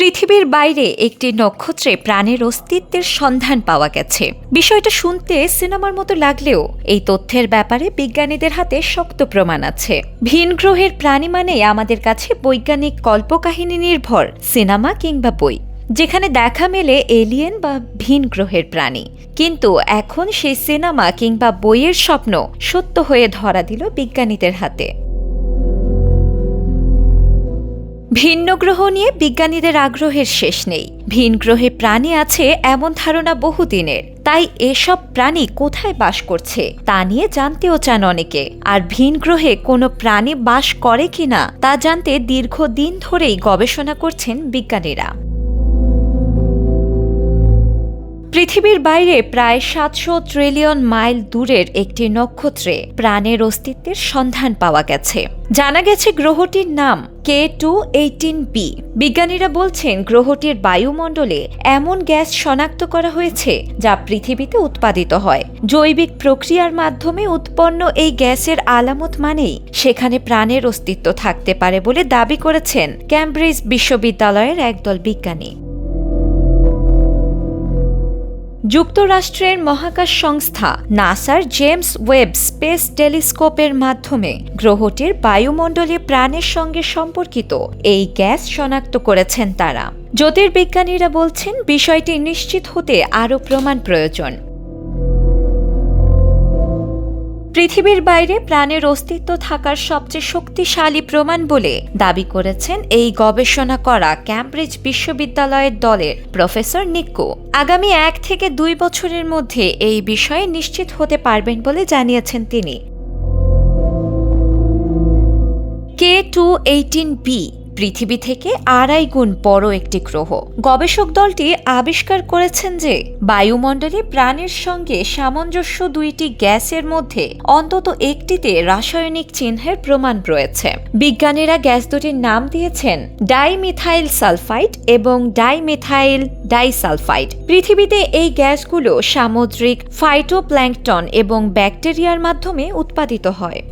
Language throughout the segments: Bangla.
পৃথিবীর বাইরে একটি নক্ষত্রে প্রাণের অস্তিত্বের সন্ধান পাওয়া গেছে। বিষয়টা শুনতে সিনেমার মতো লাগলেও এই তথ্যের ব্যাপারে বিজ্ঞানীদের হাতে শক্ত প্রমাণ আছে। ভিন গ্রহের প্রাণী মানে আমাদের কাছে বৈজ্ঞানিক কল্পকাহিনী নির্ভর সিনেমা কিংবা বই, যেখানে দেখা মেলে এলিয়েন বা ভিন গ্রহের প্রাণী। কিন্তু এখন সেই সিনেমা কিংবা বইয়ের স্বপ্ন সত্য হয়ে ধরা দিল বিজ্ঞানীদের হাতে। ভিন্ন গ্রহ নিয়ে বিজ্ঞানীদের আগ্রহের শেষ নেই। ভিন গ্রহে প্রাণী আছে এমন ধারণা বহুদিনের। তাই এসব প্রাণী কোথায় বাস করছে, তা নিয়ে জানতেও চান অনেকে। আর ভিন গ্রহে কোনো প্রাণী বাস করে কিনা, তা জানতে দীর্ঘদিন ধরেই গবেষণা করছেন বিজ্ঞানীরা। পৃথিবীর বাইরে প্রায় সাতশো ট্রিলিয়ন মাইল দূরের একটি নক্ষত্রে প্রাণের অস্তিত্বের সন্ধান পাওয়া গেছে। জানা গেছে গ্রহটির নাম কে টু এইটিন বি। বিজ্ঞানীরা বলছেন গ্রহটির বায়ুমণ্ডলে এমন গ্যাস শনাক্ত করা হয়েছে যা পৃথিবীতে উৎপাদিত হয়। জৈবিক প্রক্রিয়ার মাধ্যমে উৎপন্ন এই গ্যাসের আলামত মানেই সেখানে প্রাণের অস্তিত্ব থাকতে পারে বলে দাবি করেছেন ক্যামব্রিজ বিশ্ববিদ্যালয়ের একদল বিজ্ঞানী। যুক্তরাষ্ট্রের মহাকাশ সংস্থা নাসার জেমস ওয়েব স্পেস টেলিস্কোপের মাধ্যমে গ্রহটির বায়ুমণ্ডলে প্রাণের সঙ্গে সম্পর্কিত এই গ্যাস শনাক্ত করেছেন তারা। জ্যোতির্বিজ্ঞানীরা বলছেন, বিষয়টি নিশ্চিত হতে আরও প্রমাণ প্রয়োজন। পৃথিবীর বাইরে প্রাণের অস্তিত্ব থাকার সবচেয়ে শক্তিশালী প্রমাণ বলে দাবি করেছেন এই গবেষণা করা ক্যামব্রিজ বিশ্ববিদ্যালয়ের দলের প্রফেসর নিক্কো আগামী এক থেকে দুই বছরের মধ্যে এই বিষয়ে নিশ্চিত হতে পারবেন বলে জানিয়েছেন তিনি। কে টু এইটিন বি পৃথিবী থেকে আড়াই গুণ বড় একটি গ্রহ। গবেষক দলটি আবিষ্কার করেছেন যে, বায়ুমণ্ডলে প্রাণের সঙ্গে সামঞ্জস্য দুইটি গ্যাসের মধ্যে অন্তত একটিতে রাসায়নিক চিহ্নের প্রমাণ রয়েছে। বিজ্ঞানীরা গ্যাস দুটির নাম দিয়েছেন ডাইমিথাইল সালফাইড এবং ডাইমিথাইল ডাইসালফাইড। পৃথিবীতে এই গ্যাসগুলো সামুদ্রিক ফাইটোপ্ল্যাঙ্কটন এবং ব্যাকটেরিয়ার মাধ্যমে উৎপাদিত হয়।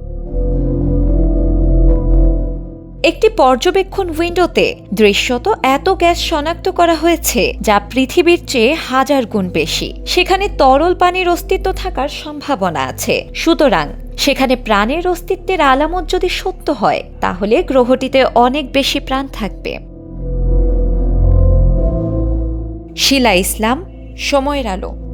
একটি পর্যবেক্ষণ উইন্ডোতে দৃশ্যত এত গ্যাস শনাক্ত করা হয়েছে যা পৃথিবীর চেয়ে হাজার গুণ বেশি। সেখানে তরল পানির অস্তিত্ব থাকার সম্ভাবনা আছে। সুতরাং, সেখানে প্রাণের অস্তিত্বের আলামত যদি সত্য হয়, তাহলে গ্রহটিতে অনেক বেশি প্রাণ থাকবে। শিলা ইসলাম, সময়ের আলো।